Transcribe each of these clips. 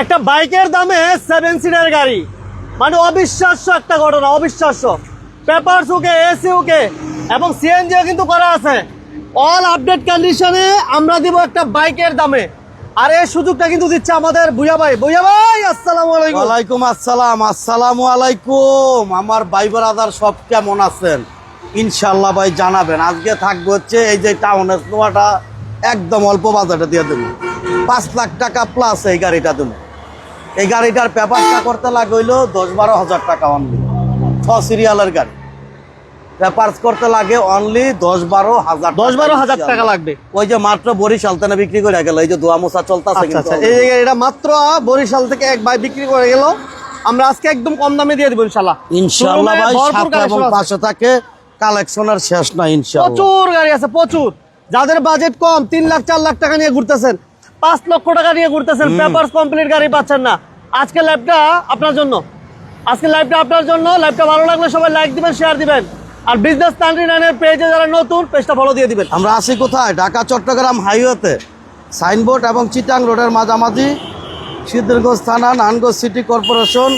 একটা বাইকের দামে সেভেন সিটার গাড়ি। মানে অবিশ্বাস্য একটা ঘটনা, অবিশ্বাস্য। পেপারস ওকে এসি ওকে এবং সিএনজিও কিন্তু করা আছে। অল আপডেট কন্ডিশনে আমরা দিব একটা বাইকের দামে। আর এই সুযোগটা কিন্তু দিচ্ছে আমাদের ভুইয়া ভাই। ভুইয়া ভাই, আসসালামু আলাইকুম। ওয়ালাইকুম আসসালাম, আসসালামু আলাইকুম। আমার ভাই ব্রাদার সব কেমন আছেন? ইনশাল্লাহ ভাই জানাবেন। আজকে থাকবে হচ্ছে এই যে টাউনের নোয়াটা একদম অল্প বাজারে দিয়ে দেবো। পাঁচ লাখ টাকা প্লাস এই গাড়িটা দেবো। এই গাড়িটার পেপারটা করতে লাগে হইল দশ বারো হাজার টাকা অনলি ছ সিরিয়ালের গাড়ি। পেপার্স করতে লাগে অনলি দশ বারো হাজার দশ বারো হাজার টাকা লাগবে। ওই যে মাত্র বরিশাল তেনে বিক্রি করে গেল এই যে দোয়া চলতেছে যে এটা মাত্র বরিশাল থেকে এক ভাই বিক্রি করে গেল। আমরা আজকে একদম কম দামে দিয়ে দিব ইনশাল্লাহ ইনশাআল্লাহ ভাই এবং পাশে থাকে কালেকশনের শেষ না ইনশাআল্লাহ। প্রচুর গাড়ি আছে প্রচুর। যাদের বাজেট কম তিন লাখ চার লাখ টাকা নিয়ে ঘুরতেছেন পাঁচ লক্ষ টাকা নিয়ে ঘুরতেছেন পেপারস কমপ্লিট গাড়ি পাচ্ছেন না। আজকে লাইভটা আপনার জন্য। আজকে লাইভটা আপনার জন্য। লাইভটা ভালো লাগলে সবাই লাইক দিবেন শেয়ার দিবেন। আর বিজনেস নাইনটি নাইনের পেজে যারা নতুন পেজটা ফলো দিয়ে দিবেন। আমরা আসি কোথায়? ঢাকা চট্টগ্রাম হাইওয়েতে সাইনবোর্ড এবং চিটাং রোডের মাঝামাঝি। সিদ্ধিরগঞ্জ থানা Narayanganj city corporation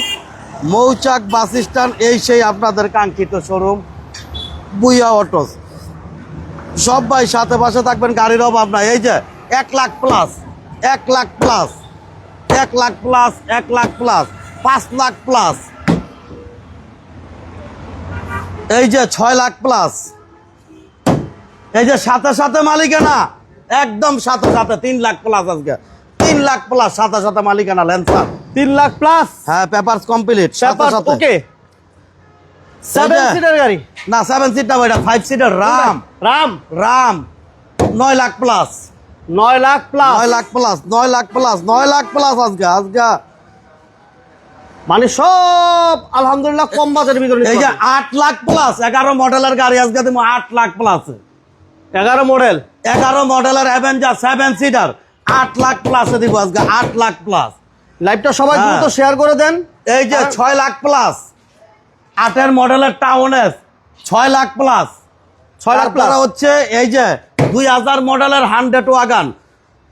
Mouchak bus stand এই সেই আপনাদের কাঙ্ক্ষিত শোরুম বুইয়া অটোস সব ভাই সাথে পাশে থাকবেন গাড়ির অভাব নাই। এই যে এক লাখ প্লাস এক লাখ প্লাস এক লাখ প্লাস এক লাখ প্লাস পাঁচ লাখ প্লাস এই যে ছয় লাখ প্লাস এই যে সাথে সাথে মালিকানা একদম সাথে সাথে তিন লাখ প্লাস আজকে। তিন লাখ প্লাস সাথে সাথে মালিকানা লেন্সার তিন লাখ প্লাস হ্যাঁ পেপারস কমপ্লিট সাথে পেপার সাথে। ওকে সেভেন সিটার গাড়ি? না সেভেন সিট না five seater Raum Raum Raum নয় লাখ প্লাস নয় লাখ প্লাস নয় লাখ প্লাস নয় লাখ প্লাস নয় লাখ প্লাস আজকে আজকে। মানে সব আলহামদুলিল্লাহ কম বাজারের ভিতরে এই যে আট লাখ প্লাস এগারো মডেলের গাড়ি আজকে তুমি আট লাখ প্লাস এগারো মডেল? এগারো মডেলের অ্যাভেঞ্জার সেভেন সিটার আট লাখ প্লাসে দিব আজকে আট লাখ প্লাস লাইভটা সবাই হ্যাঁ। দ্রুত শেয়ার করে দেন। এই যে ছয় লাখ প্লাস আটের মডেলের টাউন এস ছয় লাখ প্লাস ছয় লাখ plus। হচ্ছে এই যে দুই হাজার মডেলের হান্ড্রেড ওয়াগান।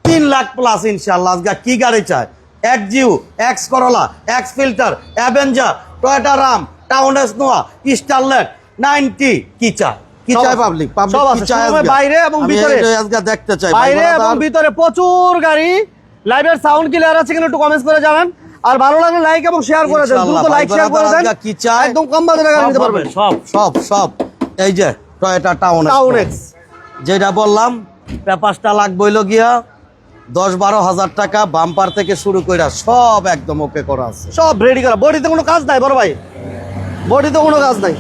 তিন লাখ প্লাস ইনশাল্লাহ আজকে কি গাড়ি চায় এক জিউ X Corolla X Fielder Avenger Toyota Raum Town Ace Noah Starlet ninety. কি চায় কি চায় আছে। পাবলিক সব আছে। শোরুমের বাইরে এবং ভিতরে। আজকে দেখতে চাই। বাইরে এবং ভিতরে প্রচুর গাড়ি। লাইভের সাউন্ড ক্লিয়ার আছে কিনা একটু কমেন্টস করে জানান। আর ভালো লাগলে লাইক এবং শেয়ার করে দেন। দ্রুত লাইক ভাই শেয়ার করে দেন। কি চায়? একদম কম বাজারে গাড়ি নিতে পারবেন। সব সব সব। এই যে টয়টা টাউন টাউন এক্স যেটা বললাম পেপারসটা লাগবে হইল গিয়া দশ বারো হাজার টাকা বাম্পার থেকে শুরু করে সব একদম ওকে করা আছে। সব রেডি করা। বডিতে কোনো কাজ নাই বড় ভাই। বডিতে কোনো কাজ নাই।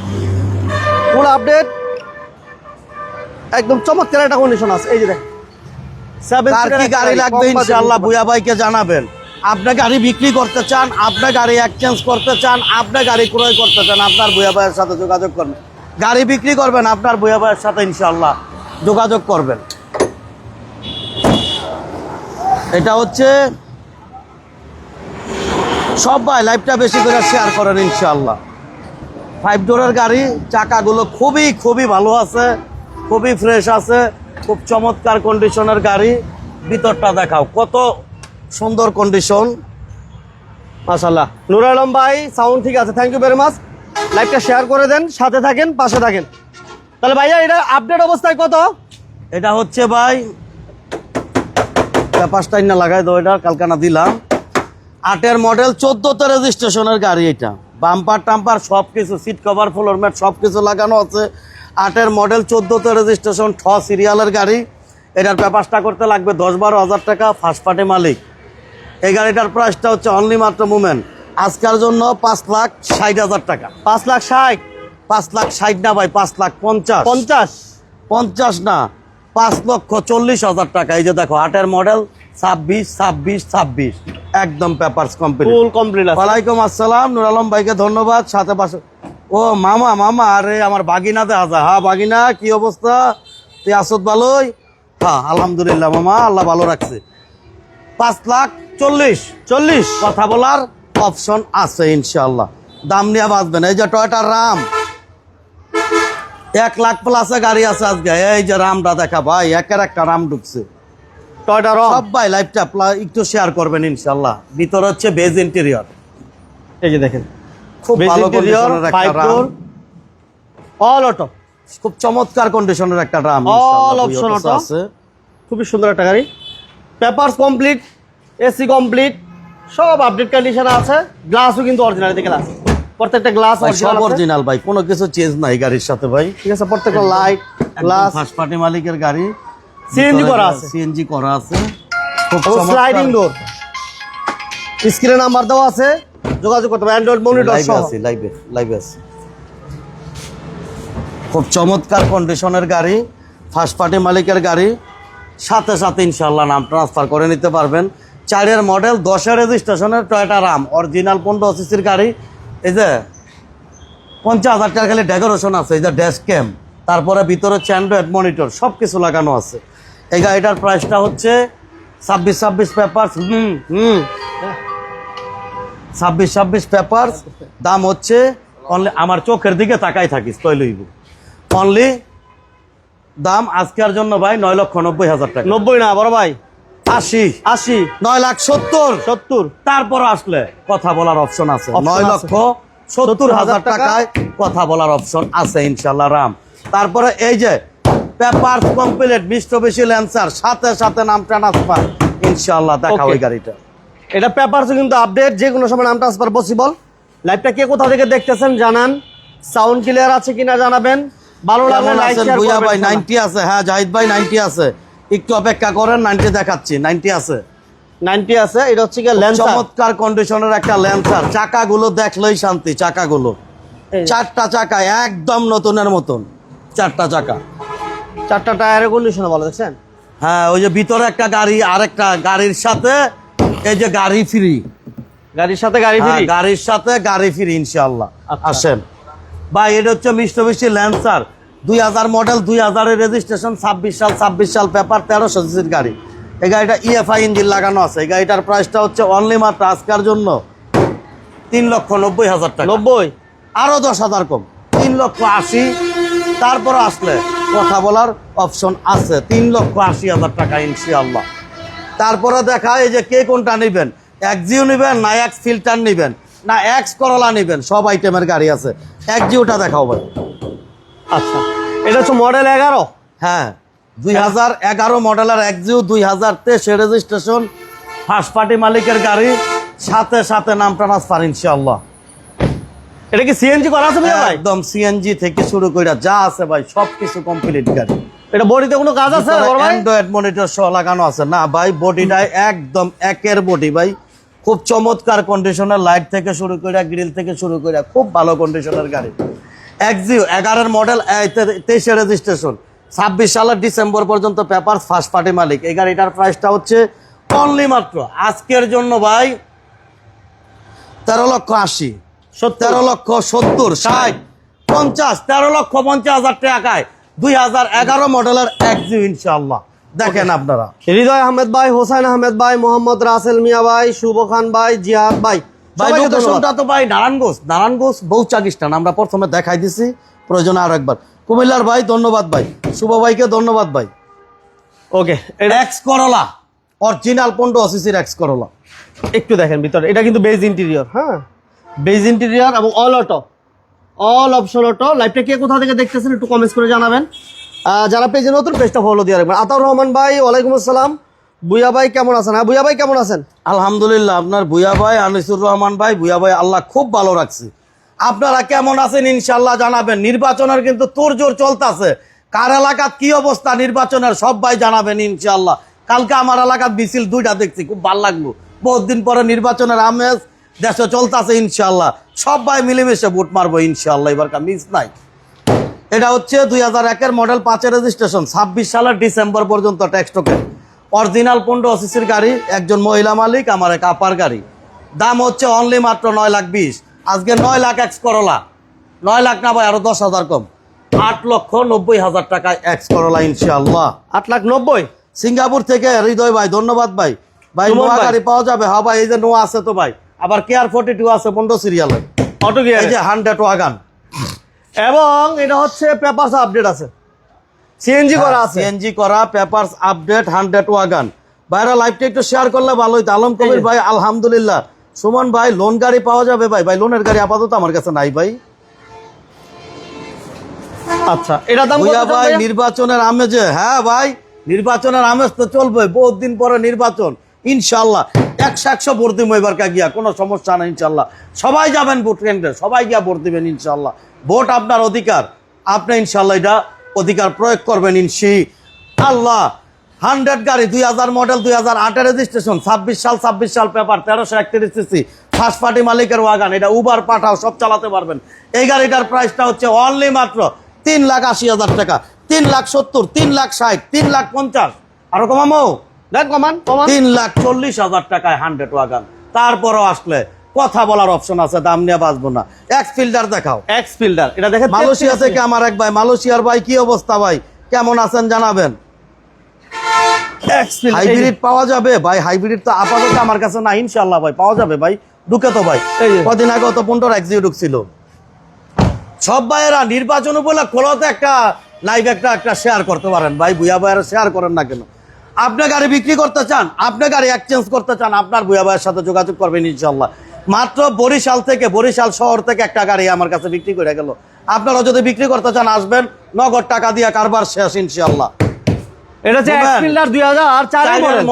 পুরো আপডেট একদম চমৎকার একটা কন্ডিশন আছে। এই যে দেখ সেভেন কি গাড়ি লাগবে ইনশাল্লাহ বুয়া ভাইকে জানাবেন। আপনি গাড়ি বিক্রি করতে চান আপনি গাড়ি এক্সচেঞ্জ করতে চান আপনি গাড়ি ক্রয় করতে চান আপনার বুয়া ভাইয়ের সাথে যোগাযোগ করবেন। গাড়ি বিক্রি করবেন আপনার বুয়া ভাইয়ের সাথে ইনশাল্লাহ যোগাযোগ করবেন। এটা হচ্ছে সব ভাই লাইফটা বেশি করে শেয়ার করেন ইনশাল্লাহ ফাইভ ডোরের গাড়ি, চাকাগুলো খুবই খুবই ভালো আছে, খুবই ফ্রেশ আছে, খুব চমৎকার কন্ডিশনের গাড়ি। ভিতরটা দেখাও, কত সুন্দর কন্ডিশন মাশাল্লাহ নুর আলম ভাই সাউন্ড ঠিক আছে? থ্যাংক ইউ ভেরি মাচ লাইভটা শেয়ার করে দেন, সাথে থাকেন, পাশে থাকেন। তাহলে ভাইয়া এটা আপডেট অবস্থায় কত? এটা হচ্ছে ভাই পাঁচটাই না লাগাই দাও এটা কালকানা দিলাম। আটের মডেল চোদ্দতে রেজিস্ট্রেশনের গাড়ি এটা। বাম্পার টাম্পার সব কিছু সিট কভার ফ্লোর ম্যাট সব কিছু লাগানো আছে। আটের মডেল চোদ্দতে রেজিস্ট্রেশন ঠ সিরিয়ালের গাড়ি। এটার পেপারসটা করতে লাগবে দশ বারো হাজার টাকা ফার্স্ট পার্টি মালিক। এই গাড়িটার প্রাইসটা হচ্ছে অনলি মাত্র মুভমেন্ট আজকের জন্য পাঁচ লাখ ষাট হাজার টাকা। পাঁচ লাখ ষাট? পাঁচ লাখ ষাট না ভাই পাঁচ লাখ পঞ্চাশ। পঞ্চাশ? পঞ্চাশ না পাঁচ লক্ষ চল্লিশ হাজার টাকা। এই যে দেখো আটের মডেল ছাব্বিশ ছাব্বিশ ছাব্বিশ। একদম পেপারস কমপ্লিট ফুল কমপ্লিট ওয়ালাইকুম আসসালাম নুর আলম ভাইকে ধন্যবাদ। সাথে পাশে ও মামা মামা আরে আমার বাগিনাতে আসা হ্যাঁ বাগিনা কি অবস্থা? তুই আসত ভালোই? হ্যাঁ আলহামদুলিল্লাহ মামা আল্লাহ ভালো রাখছে। পাঁচ লাখ চল্লিশ। চল্লিশ? কথা বলার অপশন আছে ইনশাল্লাহ দাম নিয়ে বাঁচবেন। এই যে টয়টার রাম এক লাখ প্লাসে গাড়ি আছে আজকে। এই যে রামটা দেখা ভাই একের একটা রাম ঢুকছে। টয়টা রং? সব ভাই লাইভটা একটু শেয়ার করবেন ইনশাল্লাহ ভিতর হচ্ছে বেজ ইন্টেরিয়র এই যে দেখেন। খুব ভালো কন্ডিশনের ফাইভ ডোর অল অটো খুব চমৎকার কন্ডিশনের একটা রাম option Toyota auto। আছে। খুবই সুন্দর একটা গাড়ি। পেপারস কমপ্লিট এসি কমপ্লিট সব আপডেট কন্ডিশনে আছে। গ্লাসও কিন্তু অরিজিনাল দিকে গ্লাস প্রত্যেকটা গ্লাস সব অরিজিনাল ভাই কোনো কিছু চেঞ্জ নাই গাড়ির সাথে ভাই। ঠিক আছে প্রত্যেকটা লাইট গ্লাস ফার্স্ট পার্টি মালিকের গাড়ি। CNG করা আছে। সিএনজি করা আছে। খুব স্লাইডিং ডোর স্ক্রিনে নাম্বার দেওয়া আছে। যোগাযোগ করতে হবে অ্যান্ড্রয়েড মনিটর লাইভে আছে লাইভে লাইভে আছে। খুব চমৎকার কন্ডিশনের গাড়ি ফার্স্ট পার্টি মালিকের গাড়ি। সাথে সাথে ইনশাল্লাহ নাম ট্রান্সফার করে নিতে পারবেন। চারের মডেল দশের রেজিস্ট্রেশনের টয়টা রাম অরিজিনাল পনেরো সিসির গাড়ি। এই যে, পঞ্চাশ হাজার টাকা খালি ডেকোরেশন আছে, এই যে ড্যাশ ক্যাম তারপরে ভিতরে হচ্ছে অ্যান্ড্রয়েড মনিটর সব কিছু লাগানো আছে। এই গাড়িটার প্রাইসটা হচ্ছে ছাব্বিশ ছাব্বিশ পেপার হুম হুম। ছাব্বিশ ছাব্বিশ পেপার দাম হচ্ছে অনলি আমার চোখের দিকে তাকাই থাকিস তৈ লইব? অনলি দাম আজকের জন্য ভাই নয় লক্ষ নব্বই হাজার টাকা। নব্বই না, বড় ভাই। আশি। আশি। নয় লাখ সত্তর। সত্তর। তারপর আসলে কথা বলার অপশন আছে। নয় লক্ষ সত্তর হাজার টাকায় কথা বলার অপশন আছে ইনশাল্লাহ রাম। তারপরে এই যে পেপার কমপ্লিট মিষ্ট বেশি ল্যান্সার সাথে সাথে নাম ট্রান্সফার ইনশাল্লাহ দেখা ওই গাড়িটা। এটা পেপারসও কিন্তু আপডেট যে কোনো সময় নাম ট্রান্সফার পসিবল লাইভটা কে কোথা থেকে দেখতেছেন জানান। সাউন্ড ক্লিয়ার আছে কিনা জানাবেন। ভালো লাগলে লাইক শেয়ার ভাই? করবেন নাইনটি আছে। হ্যাঁ জাহিদ ভাই নাইনটি আছে। একটু অপেক্ষা করেন নাইনটি দেখাচ্ছি। নাইনটি আছে। 90 আছে এটা হচ্ছে কি ল্যান্সার চমৎকার কন্ডিশনের একটা ল্যান্সার চাকাগুলো দেখলেই শান্তি চাকাগুলো। চারটা চাকা একদম নতুনের মতন। চারটা চাকা। চারটা টায়ারের কন্ডিশন ভালো দেখছেন? হ্যাঁ ওই যে ভিতরে একটা গাড়ি আরেকটা গাড়ির সাথে এই যে গাড়ি ফ্রি গাড়ির সাথে গাড়ি ফ্রি গাড়ির সাথে গাড়ি ফ্রি ইনশাল্লাহ আচ্ছা। আসেন। ভাই এটা হচ্ছে মিষ্টি মিষ্টি ল্যান্সার দুই হাজার মডেল দুই হাজারের রেজিস্ট্রেশন ছাব্বিশ সাল ছাব্বিশ সাল পেপার তেরোশো সিসির গাড়ি। এই গাড়িটা ইএফআই ইঞ্জিন লাগানো আছে। এই গাড়িটার প্রাইসটা হচ্ছে অনলি মাত্র আজকের জন্য তিন লক্ষ নব্বই হাজার টাকা। নব্বই? আরও দশ হাজার কম। তিন লক্ষ আশি। তারপর আসলে কথা বলার অপশন আছে। তিন লক্ষ আশি হাজার টাকা ইনশাআল্লাহ। তারপরে দেখা এই যে কে কোনটা নেবেন? এক্সিও নেবেন না এক্স ফিল্টার নেবেন? না এক্স করলা নেবেন? সব আইটেমের গাড়ি আছে। এক্সিওটা দেখাও ভাই। আচ্ছা এটা হচ্ছে মডেল এগারো? হ্যাঁ দুই হাজার এগারো মডেলের এক্সিও দুই হাজার তেইশে রেজিস্ট্রেশন ফার্স্ট পার্টি মালিকের গাড়ি সাথে সাথে নাম ট্রান্সফার ইনশাআল্লাহ। এটা কি সিএনজি করা আছে ভাই? একদম সিএনজি থেকে শুরু করে যা আছে ভাই সবকিছু কমপ্লিট গাড়ি। এটা বডিতে কোনো কাজ আছে অ্যান্ড্রয়েড মনিটর সহ লাগানো আছে। না ভাই বডিটা একদম একের বডি ভাই। খুব চমৎকার কন্ডিশনের লাইট থেকে শুরু করে গ্রিল থেকে শুরু করে খুব ভালো কন্ডিশনের গাড়ি। এক্সিও এগারোর মডেল তেইশে রেজিস্ট্রেশন ছাব্বিশ সালের ডিসেম্বর পর্যন্ত পেপার ফার্স্ট পার্টি মালিক। এই গাড়িটার প্রাইসটা হচ্ছে অনলি মাত্র। আজকের জন্য ভাই তেরো লক্ষ আশি তেরো লক্ষ সত্তর ষাট পঞ্চাশ তেরো লক্ষ পঞ্চাশ হাজার টাকায় দুই হাজার এগারো মডেলের এক্সিও ইনশাল্লাহ দেখেন আপনারা। হৃদয় আহমেদ ভাই হোসেন আহমেদ ভাই মোহাম্মদ রাসেল মিয়া ভাই শুভ খান ভাই জিহাদ ভাই ভাই লোকেশনটা তো ভাই নারায়ণগঞ্জ নারায়ণগঞ্জ বৌচাকিস্তান আমরা প্রথমে দেখাই দিছি প্রয়োজনে আরও একবার। কুমিল্লার ভাই ধন্যবাদ ভাই। শুভ ভাইকে ধন্যবাদ ভাই। ওকে এক্স করলা অরিজিনাল পনেরো সিসির এক্স করলা একটু দেখেন ভিতরে এটা কিন্তু বেজ ইন্টেরিয়র হ্যাঁ? বেজ ইন্টেরিয়র এবং all auto all option auto লাইভটা কে কোথা থেকে দেখতেছেন একটু কমেন্টস করে জানাবেন। আহ, যারা পেজে নতুন পেজটা ফলো দিয়ে রাখবেন। আতাউর রহমান ভাই ওয়ালাইকুম আসসালাম। বুয়া ভাই কেমন আছেন? হ্যাঁ বুয়া ভাই কেমন আছেন? আলহামদুলিল্লাহ, আপনার ভুয়া ভাই আনিসুর রহমান ভাই ভুয়া ভাই আল্লাহ খুব ভালো রাখছে। আপনারা কেমন আছেন ইনশাল্লাহ জানাবেন। নির্বাচনের কিন্তু তোর জোর চলতেছে। কার এলাকাত কি অবস্থা নির্বাচনের সব ভাই জানাবেন ইনশাল্লাহ কালকে আমার এলাকার মিছিল দুইটা দেখছি, খুব ভালো লাগল। বহুত দিন পরে নির্বাচনের আমেজ দেশে চলতেছে ইনশাল্লাহ সব ভাই মিলেমিশে ভোট মারবো ইনশাল্লাহ এবার মিস নাই। এটা হচ্ছে দুই হাজার একের মডেল পাঁচের রেজিস্ট্রেশন ছাব্বিশ সালের ডিসেম্বর পর্যন্ত ট্যাক্স টোকেন অরিজিনাল পনেরো সিসির গাড়ি একজন মহিলা মালিক আমার এক আপার গাড়ি। দাম হচ্ছে অনলি মাত্র নয় লাখ বিশ। আজকে নয় লাখ এক্স করলা নয় লাখ না ভাই আরও দশ হাজার কম। আট লক্ষ নব্বই হাজার টাকায় এক্স করলা ইনশাল্লাহ আট লাখ নব্বই? সিঙ্গাপুর থেকে হৃদয় ভাই ধন্যবাদ ভাই। ভাই নোয়া গাড়ি পাওয়া যাবে? হ্যাঁ ভাই এই যে নোয়া আছে তো ভাই। আবার কেয়ার ফোর্টি টু আছে পনেরো সিরিয়ালে অটো এই যে হান্ড্রেড ওয়াগান এবং এটা হচ্ছে পেপারস আপডেট আছে। সিএনজি করা আছে। সিএনজি করা পেপারস আপডেট হান্ড্রেড ওয়াগান ভাইরা লাইভটা একটু শেয়ার করলে ভালো হইতো। আলম কবির ভাই আলহামদুলিল্লাহ। সুমন ভাই লোন গাড়ি পাওয়া যাবে ভাই? ভাই লোনের গাড়ি আপাতত আমার কাছে নাই ভাই। আচ্ছা এটা দাম ভাই নির্বাচনের আমেজে হ্যাঁ ভাই নির্বাচনের আমেজ তো চলবে বহুত দিন পরে নির্বাচন। ইনশাল্লাহ একশো একশো ভোট দিব এবার গিয়া কোনো সমস্যা নেই ইনশাল্লাহ সবাই যাবেন ভোট কেন্দ্রে সবাই গিয়া ভোট দিবেন ইনশাল্লাহ ভোট আপনার অধিকার। আপনি ইনশাল্লাহ এটা অধিকার প্রয়োগ করবেন ইনশি। আল্লাহ হান্ড্রেড গাড়ি দুই হাজার মডেল দুই হাজার আটের রেজিস্ট্রেশন ছাব্বিশ সাল ছাব্বিশ সাল পেপার তেরোশো একত্রিশ সিসি ফার্স্ট পার্টি মালিকের ওয়াগান এটা উবার পাঠাও সব চালাতে পারবেন। এই গাড়িটার প্রাইসটা হচ্ছে অনলি মাত্র তিন লাখ আশি হাজার টাকা তিন লাখ সত্তর তিন লাখ ষাট তিন লাখ পঞ্চাশ। আরও কমামো? কমান কমান। তিন লাখ চল্লিশ হাজার টাকায় হান্ড্রেড ওয়াগান তারপরও আসলে কথা বলার অপশন আছে দাম নিয়ে বাঁচবো না। এক্স ফিল্ডার দেখাও। এক্স ফিল্ডার এটা দেখেন মালয়েশিয়া থেকে আমার এক ভাই মালয়েশিয়ার ভাই কি অবস্থা ভাই? কেমন আছেন জানাবেন? এক্স হাইব্রিড পাওয়া যাবে ভাই হাইব্রিড তো আপাতত আমার কাছে না ইনশাল্লাহ ভাই পাওয়া যাবে ভাই। ঢুকে তো ভাই। কদিন আগে তো পনেরো এক্সিও ঢুকছিল। সব ভাইয়েরা নির্বাচন বলে খোলাতে একটা লাইভ একটা একটা শেয়ার করতে পারেন ভাই বুয়া ভাইয়েরা শেয়ার করেন না কেন? আপনি গাড়ি বিক্রি করতে চান আপনি গাড়ি এক্সচেঞ্জ করতে চান আপনার বুয়া ভাইয়ের সাথে যোগাযোগ করবেন ইনশাল্লাহ মাত্র বরিশাল থেকে বরিশাল শহর থেকে একটা গাড়ি আমার কাছে বিক্রি করে গেল। আপনারা যদি বিক্রি করতে চান আসবেন। নগদ টাকা দিয়ে কারবার শেষ ইনশাল্লাহ এটা হচ্ছে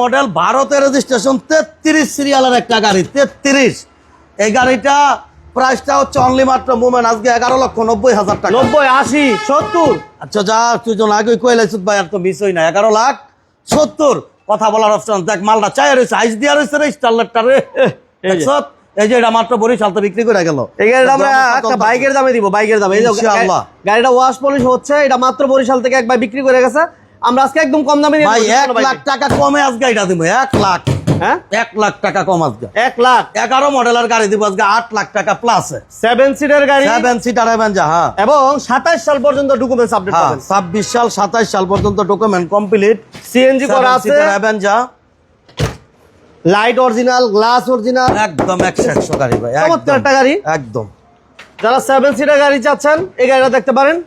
মডেল ভারতের রেজিস্ট্রেশন তেত্রিশ সিরিয়ালের একটা গাড়ি তেত্রিশ। এই গাড়িটা প্রাইসটা হচ্ছে অনলি মাত্র মোমেন আজকে এগারো লক্ষ নব্বই হাজার টাকা। নব্বই আশি সত্তর। আচ্ছা যা তুই জন আগে কইলাইছিস ভাই আর তো মিস হই না এগারো লাখ সত্তর। কথা বলার অপশন দেখ মালটা চাই রয়েছে আইস দিয়া রয়েছে রে স্টারলেটটা রে? এই যে এটা মাত্র বরিশাল তো বিক্রি করে গেল। এই গাড়িটা আমরা একটা বাইকের দামে দিব বাইকের দামে। এই যে ইনশাআল্লাহ। গাড়িটা ওয়াশ পলিশ হচ্ছে এটা মাত্র বরিশাল থেকে একবার বিক্রি করে গেছে। আমরা আজকে একদম কম দামে ভাই এক লাখ টাকা কমে আজকে এটা দিব এক লাখ। হ্যাঁ? এক লাখ টাকা কম আজকে। এক লাখ। এগারো মডেলের গাড়ি দিব আজকে আট লাখ টাকা প্লাস সেভেন সিটের গাড়ি। সেভেন সিটার হ্যাঁ। এবং সাতাশ সাল পর্যন্ত ডকুমেন্টস আপডেট হ্যাঁ ছাব্বিশ সাল সাতাইশ সাল পর্যন্ত ডকুমেন্ট কমপ্লিট সিএনজি করা আছে। Light original glass original. একদম একশো গাড়ি ভাই চমৎকার একটা গাড়ি। একদম। যারা সেভেন সিটার গাড়ি চাচ্ছেন এই গাড়িটা দেখতে পারেন।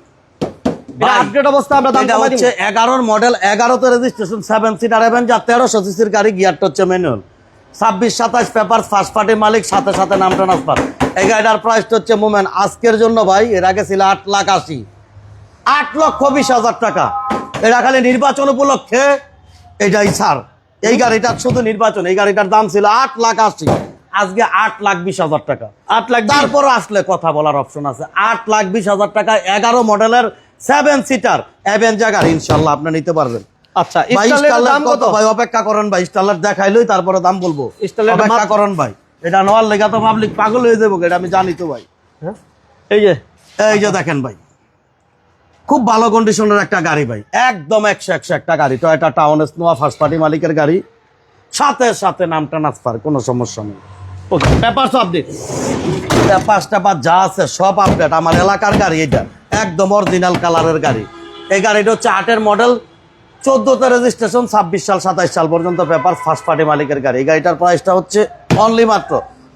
আপডেট অবস্থা আমরা দাম এটা হচ্ছে এগারোর মডেল এগারোতে রেজিস্ট্রেশন সেভেন সিটার তেরোশো সিসির গাড়ি গিয়ারটা হচ্ছে ম্যানুয়াল ছাব্বিশ সাতাশ পেপার ফার্স্ট পার্টি মালিক সাথে সাথে নাম ট্রান্সফার এই গাড়িটার প্রাইসটা হচ্ছে মোমেন আজকের জন্য ভাই এর আগে ছিল আট লাখ আশি। আট লক্ষ বিশ হাজার টাকা। এটা খালি নির্বাচন উপলক্ষে এটাই ছাড়। এই গাড়িটা শুধু নির্বাচন এই গাড়িটার দাম ছিল আট লাখ আশি। আজকে আট লাখ বিশ হাজার টাকা। আট লাখ তারপর আসলে কথা বলার অপশন আছে। আট লাখ বিশ হাজার টাকা এগারো মডেলের সেভেন সিটার অ্যাভেঞ্জা গাড়ি ইনশাল্লাহ আপনি নিতে পারবেন। আচ্ছা দাম কত? ভাই অপেক্ষা করেন ভাই দেখাইলই তারপরে দাম বলব। স্টারলারের অপেক্ষা করেন ভাই। এটা নেওয়ার লেগে তো পাবলিক পাগল হয়ে যাব এটা আমি জানি তো ভাই। হ্যাঁ? এই যে। এই যে দেখেন ভাই। খুব ভালো কন্ডিশনের একটা গাড়ি ভাই। একদম একশো একশো একটা গাড়ি। তো এটা টাউন স্নোয়া ফার্স্ট পার্টি মালিকের গাড়ি। সাথে সাথে নাম ট্রান্সফার কোনো সমস্যা নেই। ওকে পেপারস আপডেট পাঁচটা পাঁচ যা আছে সব আপডেট আমার এলাকার গাড়ি এটা একদম অরিজিনাল কালারের গাড়ি। এই গাড়িটা হচ্ছে আটের মডেল চোদ্দতে রেজিস্ট্রেশন ছাব্বিশ সাল সাতাইশ সাল পর্যন্ত পেপার ফার্স্ট পার্টি মালিকের গাড়ি। এই গাড়িটার প্রাইসটা হচ্ছে অনলি মাত্র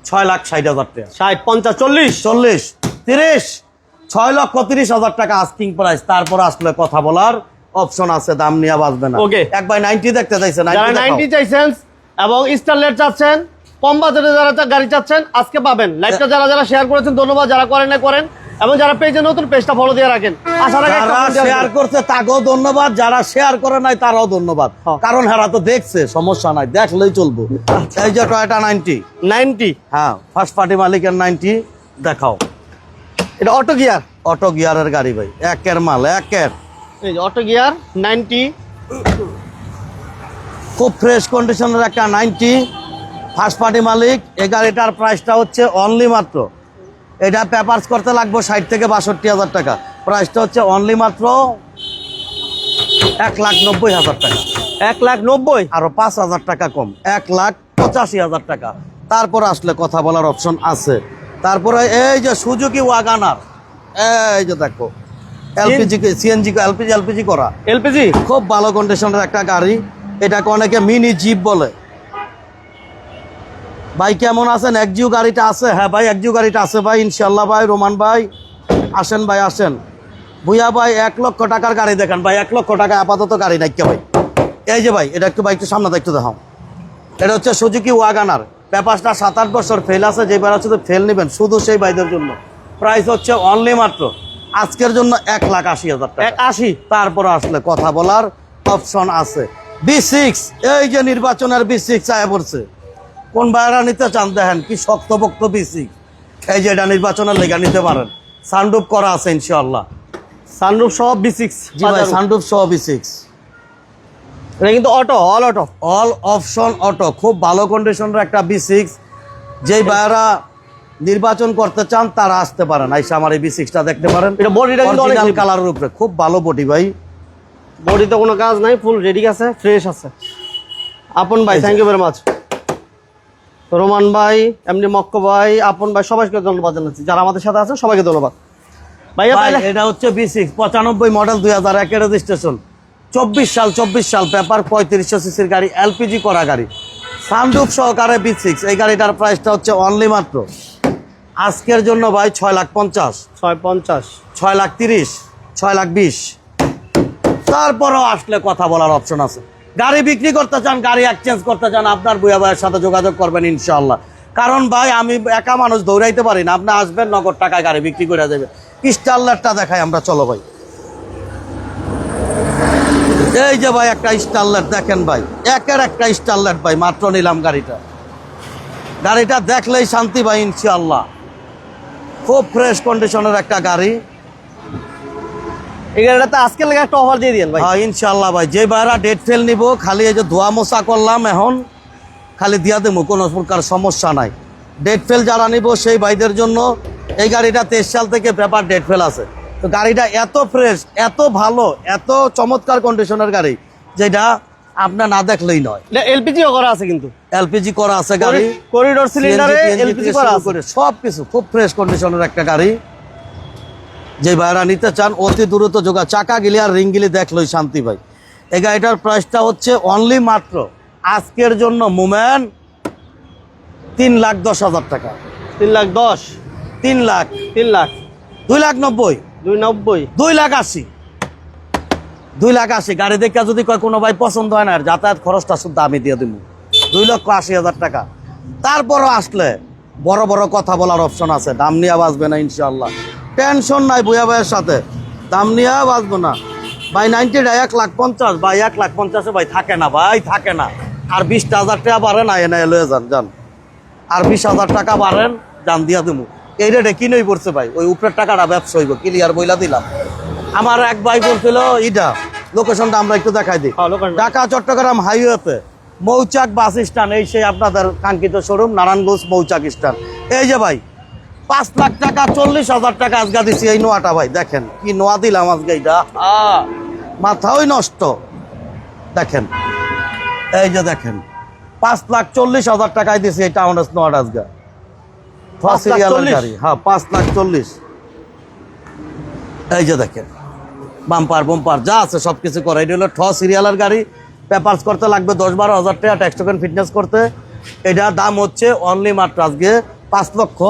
ছয় লাখ ষাট হাজার টাকা। ষাট পঞ্চাশ চল্লিশ। চল্লিশ তিরিশ। ছয় লক্ষ তিরিশ হাজার টাকা আস্কিং প্রাইস তারপর আসলে কথা বলার অপশন আছে দাম নিয়ে বাঁচবে না। Okay. এক ভাই নাইনটি দেখতে চাইছে যারা 90 দেখাও। নাইনটি চাইছেন এবং স্টারলেট চাচ্ছেন কম বাজেটে যারা গাড়ি চাচ্ছেন আজকে পাবেন। লাইভটা যারা যারা শেয়ার করেছেন ধন্যবাদ। যারা করেন না করেন। এবং যারা পেজে নতুন পেজটা ফলো দিয়ে রাখেন। যারা শেয়ার করছে তাকেও ধন্যবাদ। যারা শেয়ার করে নাই তারাও ধন্যবাদ। কারণ হেরা তো দেখছে সমস্যা নাই দেখলেই চলবো। এই যে টয়টা নাইনটি 90 হ্যাঁ ফার্স্ট পার্টি মালিকের নাইনটি দেখাও। এটা অটো গিয়ার অটো গিয়ারের গাড়ি ভাই একের মাল একের। এই যে অটো গিয়ার 90 খুব ফ্রেশ কন্ডিশনের একটা নাইনটি ফার্স্ট পার্টি মালিক এই গাড়িটার প্রাইসটা হচ্ছে অনলি মাত্র। এটা পেপার্স করতে লাগবে ষাট থেকে বাষট্টি হাজার টাকা। প্রাইসটা হচ্ছে অনলি মাত্র এক লাখ নব্বই হাজার টাকা। এক লাখ নব্বই? আরও পাঁচ হাজার টাকা কম এক লাখ পঁচাশি হাজার টাকা। তারপর আসলে কথা বলার অপশন আছে। তারপরে এই যে সুজুকি ওয়াগানার এই যে দেখো এলপিজি সিএনজি এলপিজি এলপিজি করা। এলপিজি? খুব ভালো কন্ডিশনের একটা গাড়ি এটাকে অনেকে মিনি জিপ বলে। ভাই কেমন আছেন? এক একজিও গাড়িটা আছে? হ্যাঁ ভাই এক একজিও গাড়িটা আছে ভাই ইনশাল্লাহ ভাই রোমান ভাই। আসেন ভাই আসেন। ভুইয়া ভাই এক লক্ষ টাকার গাড়ি দেখেন ভাই এক লক্ষ টাকা আপাতত গাড়ি নাইকে ভাই। এই যে ভাই এটা একটু ভাই একটু সামনে একটু দেখাও। এটা হচ্ছে সুজুকি ওয়াগানার। পেপারসটা সাত আট বছর ফেল আছে যে বার শুধু ফেল নেবেন শুধু সেই বাইদের জন্য। প্রাইস হচ্ছে অনলি মাত্র আজকের জন্য এক লাখ আশি হাজার টাকা। আশি? তারপর আসলে কথা বলার অপশন আছে। বি সিক্স এই যে নির্বাচনের বি সিক্স আয় পড়ছে। কোন বাইরা নিতে চান দেখেন কি শক্তপোক্ত বি সিক্স এই যে এটা নির্বাচনের লেগা নিতে পারেন। সানডুপ করা আছে ইনশাল্লাহ সানরুফ সহ বি সিক্স জি ভাই সানডুপ সহ বি সিক্স এটা কিন্তু auto all auto all option auto খুব ভালো কন্ডিশনের একটা বি সিক্স যেই বাইরা নির্বাচন করতে চান তারা আসতে পারেন। আইসা আমার এই বি সিক্সটা দেখতে পারেন। এটা বডিটা কিন্তু অরিজিনাল কালারের উপরে খুব ভালো বডি ভাই। বডিতে কোনো কাজ নাই ফুল রেডি আছে ফ্রেশ আছে। আপন ভাই thank you very much Roman ভাই এমনি মক্ক ভাই আপন ভাই সবাইকে ধন্যবাদ জানাচ্ছি। যারা আমাদের সাথে আছে সবাইকে ধন্যবাদ। ভাইয়া ভাই, এটা হচ্ছে বি সিক্স পঁচানব্বই মডেল দুই হাজার একের রেজিস্ট্রেশন চব্বিশ সাল চব্বিশ সাল পেপার পঁয়ত্রিশশো সিসির গাড়ি এলপিজি করা গাড়ি। সানরুফ সহকারে বি সিক্স এই গাড়িটার প্রাইসটা হচ্ছে অনলি মাত্র। আজকের জন্য ভাই ছয় লাখ পঞ্চাশ। ছয় পঞ্চাশ। ছয় লাখ তিরিশ ছয় লাখ বিশ। তারপরেও আসলে কথা বলার অপশন আছে। গাড়ি বিক্রি করতে চান গাড়ি এক্সচেঞ্জ করতে চান আপনার বুয়া ভাইয়ের সাথে যোগাযোগ করবেন ইনশাল্লাহ কারণ ভাই আমি একা মানুষ দৌড়াইতে পারি না। আপনি আসবেন নগদ টাকায় গাড়ি বিক্রি করে দেবে স্টারলারটা দেখাই আমরা চলো ভাই। এই যে ভাই একটা স্টারলার দেখেন ভাই একের একটা স্টারলার ভাই মাত্র নিলাম গাড়িটা। গাড়িটা দেখলেই শান্তি ভাই ইনশাল্লাহ খুব ফ্রেশ কন্ডিশনের একটা গাড়ি। এই গাড়িটাতে আজকে লেগে একটা অফার দিয়ে দিন ভাই। হ্যাঁ ইনশাল্লাহ ভাই যে বাইরা ডেট ফেল নিব খালি এই যে ধোয়া মোছা করলাম এখন খালি দিয়া দেবো কোনো প্রকার সমস্যা নাই। ডেট ফেল যারা নিব সেই ভাইদের জন্য এই গাড়িটা তেইশ সাল থেকে পেপার ডেট ফেল আছে। তো গাড়িটা এত ফ্রেশ এত ভালো এত চমৎকার কন্ডিশনের গাড়ি যেটা আপনার না দেখলেই নয়। এলপিজিও করা আছে কিন্তু। এলপিজি করা আছে গাড়ি। করিডোর সিলিন্ডারে এলপিজি করা আছে। সব কিছু খুব ফ্রেশ কন্ডিশনের একটা গাড়ি। যে ভাইরা নিতে চান অতি দ্রুত যোগা চাকা গিলি আর রিং গিলি দেখলোই শান্তি ভাই। এই গাড়িটার প্রাইসটা হচ্ছে অনলি মাত্র আজকের জন্য মুমেন তিন লাখ দশ হাজার টাকা। তিন লাখ দশ। তিন লাখ। তিন লাখ। দুই লাখ নব্বই। দুই নব্বই। দুই লাখ আশি। দুই লাখ আশি। গাড়ি দেখে যদি কয় কোনো ভাই পছন্দ হয় না, আর যাতায়াত খরচটা শুদ্ধ আমি দিয়ে দিব দুই লক্ষ আশি হাজার টাকা। তারপরও আসলে বড় বড় কথা বলার অপশন আছে। দাম নিয়ে বাঁচবে না ইনশাল্লাহ টেনশন নাই বুয়া ভাইয়ের সাথে। দাম নিয়ে বাঁচবো না। ভাই নাইনটিটা এক লাখ পঞ্চাশ, ভাই এক লাখ পঞ্চাশে ভাই থাকে না, ভাই থাকে না। আর বিশটা হাজার টাকা বাড়েন আয় না লয়ে যান যান। আর বিশ হাজার টাকা বাড়েন, যান দিয়া দেবো এই রেটে কিনেই পড়ছে ভাই? ওই উপরের টাকাটা ব্যবসা হইব ক্লিয়ার বইলা দিলাম। আমার এক ভাই বলছিল ইটা লোকেশনটা আমরা একটু দেখাই দিই। হ্যাঁ, ঢাকা চট্টগ্রাম হাইওয়েতে মৌচাক বাস স্ট্যান্ড এই সেই আপনাদের কাঙ্ক্ষিত শোরুম নারায়ণগঞ্জ মৌচাক স্ট্যান্ড এই যে ভাই পাঁচ লাখ টাকা চল্লিশ হাজার টাকা আজগা দিছি এই নোয়াটা ভাই দেখেন কি নোয়া দিলাম আজকে এইটা। আহ, মাথাই নষ্ট। দেখেন এই যে দেখেন পাঁচ লাখ চল্লিশ হাজার টাকায় দিছি এই টাউন নোয়াটা আজগা পাঁচ লাখ সিরিয়ালের চল্লিশ? গাড়ি। হ্যাঁ পাঁচ লাখ চল্লিশ। এই যে দেখেন বাম্পার বাম্পার যা আছে সব কিছু করে। এটা হলো ঠ সিরিয়ালের গাড়ি। পেপার্স করতে লাগবে দশ বারো হাজার টাকা ট্যাক্স টোকেন ফিটনেস করতে। এটার দাম হচ্ছে অনলি মাত্র আজকে পাঁচ লক্ষ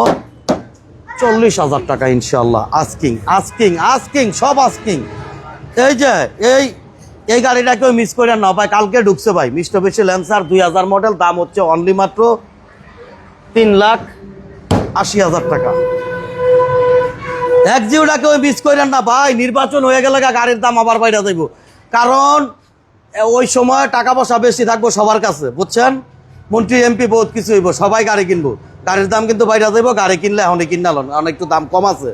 চল্লিশ হাজার টাকা ইনশাল্লাহ আস্কিং আস্কিং আস্কিং সব আস্কিং এই যে এই এই গাড়িটা কেউ মিস করে না ভাই কালকে ঢুকছে ভাই। মিস্টার বেশি ল্যান্সার দুই হাজার মডেল দাম হচ্ছে অনলি মাত্র তিন লাখ আশি হাজার টাকা। এক জিওটাকে ওই মিস করেন না, ভাই, নির্বাচন হয়ে গেলে গাড়ির দাম আবার বাইরে যাইব। কারণ ওই সময় টাকা পয়সা বেশি থাকব সবার কাছে, বুঝছেন? মন্ত্রী, এমপি বহুত কিছু হইব, সবাই গাড়ি কিনবো। গাড়ির দাম কিন্তু বাইরে যাইব, গাড়ি কিনলে এখন কিনাল অনেক একটু দাম কম আছে।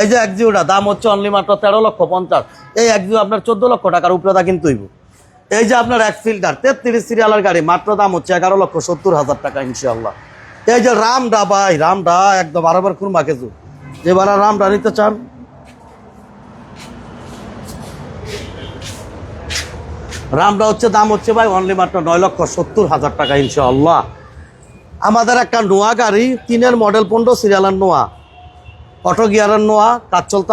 এই যে এক জিওটা, দাম হচ্ছে অনলি মাত্র তেরো লক্ষ পঞ্চাশ। এই এক জিও আপনার চোদ্দ লক্ষ টাকার উপরে দা কিন্তু হইব। এই যে আপনার এক ফিল্টার তেত্রিশ সিরিয়ালের গাড়ি, মাত্র দাম হচ্ছে এগারো লক্ষ সত্তর হাজার টাকা ইনশাল্লাহ এই যে রামডা ভাই রামডা একদম বারবার খুরমা কেজু যে বারা রামডা নিতে চান? রামডা হচ্ছে দাম হচ্ছে ভাই অনলি মাত্র নয় লক্ষ সত্তর হাজার টাকা ইনশাল্লাহ আমাদের একটা নোয়া গাড়ি তিনের মডেল পনেরো সিরিয়ালের নোয়া। অটো গিয়ারের নোয়া কাজ চলতে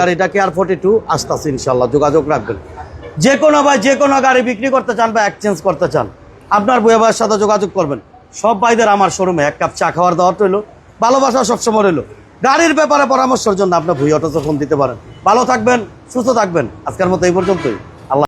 গাড়িটা কেয়ার ফোর্টি টু আসতেছে ইনশাল্লাহ যোগাযোগ রাখবেন। যে কোনো ভাই যে কোনো গাড়ি বিক্রি করতে চান বা এক্সচেঞ্জ করতে চান আপনার বইয়া ভাইয়ের সাথে যোগাযোগ করবেন। সব ভাইদের আমার শোরুমে এক কাপ চা খাওয়ার দাওয়ার রইল। ভালোবাসা সবসময় রইল। গাড়ির ব্যাপারে পরামর্শের জন্য আপনার ভুই অটোতে ফোন দিতে পারেন। ভালো থাকবেন, সুস্থ থাকবেন। আজকের মতো এই পর্যন্তই।